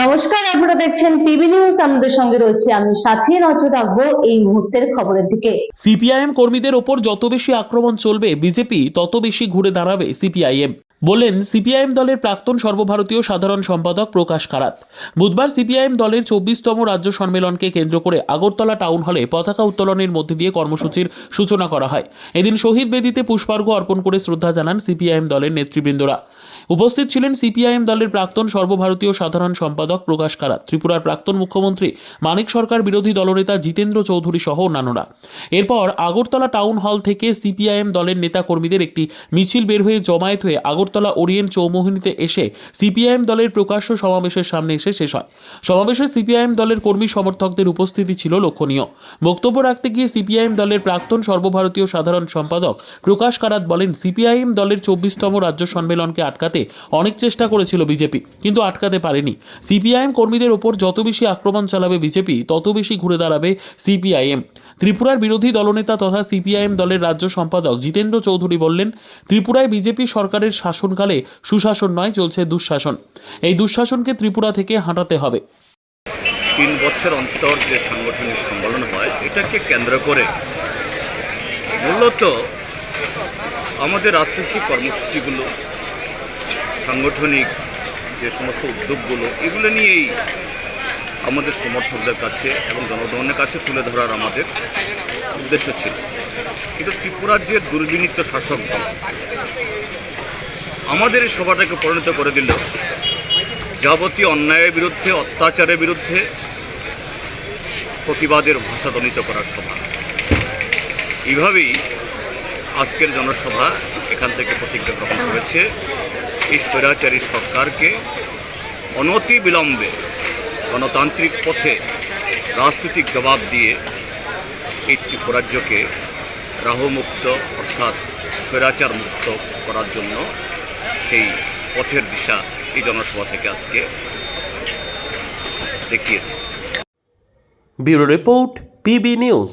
নমস্কার, আপনারা দেখছেন টিভি নিউজ আমাদের সঙ্গে রয়েছে আমি সাথী নজর রাখব এই মুহূর্তের খবরের দিকে। সিপিআইএম কর্মীদের ওপর যত বেশি আক্রমণ চলবে, বিজেপি তত বেশি ঘুরে দাঁড়াবে সিপিআইএম। বললেন, সিপিআইএম দলের প্রাক্তন সর্বভারতীয় সাধারণ সম্পাদক প্রকাশ কারাত। বুধবার সিপিআইএম দলের চব্বিশতম রাজ্য সম্মেলনকে কেন্দ্র করে আগরতলা টাউন হলে পতাকা উত্তোলনের মধ্যে দিয়ে কর্মসূচির সূচনা করা হয়। এদিন শহীদ বেদিতে পুষ্পার্ঘ্য অর্পণ করে শ্রদ্ধা জানান সিপিআইএম দলের নেতৃবৃন্দরা। উপস্থিত ছিলেন সিপিআইএম দলের প্রাক্তন সর্বভারতীয় সাধারণ সম্পাদক প্রকাশ কারাত, ত্রিপুরার প্রাক্তন মুখ্যমন্ত্রী মানিক সরকার, বিরোধী দলনেতা জিতেন্দ্র চৌধুরী সহ অন্যান্যরা। এরপর আগরতলা টাউন হল থেকে সিপিআইএম দলের নেতা কর্মীদের একটি মিছিল বের হয়ে জমায়েত হয়ে আগরতলা ওরিয়েন্ট চৌমোহিনীতে এসে সিপিআইএম দলের প্রকাশ্য সমাবেশের সামনে এসে শেষ হয়। সমাবেশে সিপিআইএম দলের কর্মী সমর্থকদের উপস্থিতি ছিল লক্ষণীয়। বক্তব্য রাখতে গিয়ে সিপিআইএম দলের প্রাক্তন সর্বভারতীয় সাধারণ সম্পাদক প্রকাশ কারাত বলেন, সিপিআইএম দলের চব্বিশতম রাজ্য সম্মেলনকে আটকাতে অনেক চেষ্টা করেছিল বিজেপি, কিন্তু আটকাতে পারেনি। সিপিআইএম কর্মীদের ওপর যত বেশি আক্রমণ চালাবে বিজেপি, তত বেশি ঘুরে দাঁড়াবে সিপিআইএম। ত্রিপুরার বিরোধী দলনেতা তথা সিপিআইএম দলের রাজ্য সম্পাদক জিতেন্দ্র চৌধুরী বললেন, ত্রিপুরায় বিজেপি সরকারের শাসনকালে সুশাসন নয়, চলছে দুঃশাসন। এই দুঃশাসনকে ত্রিপুরা থেকে হাঁটাতে হবে। তিন বছর অন্তর যে সাংগঠনিক সম্মেলন হয়, এটাকে কেন্দ্র করে মূলত আমাদের রাজনৈতিক কর্মসূচিগুলো সাংগঠনিক যে সমস্ত উদ্যোগগুলো, এগুলো নিয়েই আমাদের সমর্থকদের কাছে এবং জনগণের কাছে তুলে ধরার আমাদের উদ্দেশ্য ছিল। কিন্তু ত্রিপুরার যে দুর্বিনীত শাসক দল, আমাদের এই সভাটাকে পরিণত করে দিল। যাবতীয় অন্যায়ের বিরুদ্ধে, অত্যাচারের বিরুদ্ধে প্রতিবাদের ভাষা ধ্বনিত করার সভা। এইভাবেই আজকের জনসভা এখান থেকে প্রতিজ্ঞা গ্রহণ করেছে। এই স্বৈরাচারী সরকারকে অনতি বিলম্বে গণতান্ত্রিক পথে রাজনৈতিক জবাব দিয়ে এই ত্রিপুরাজ্যকে রাহুমুক্ত অর্থাৎ স্বৈরাচার মুক্ত করার জন্য সেই পথের দিশা এই জনসভা থেকে আজকে দেখিয়েছে। Bureau report PB news.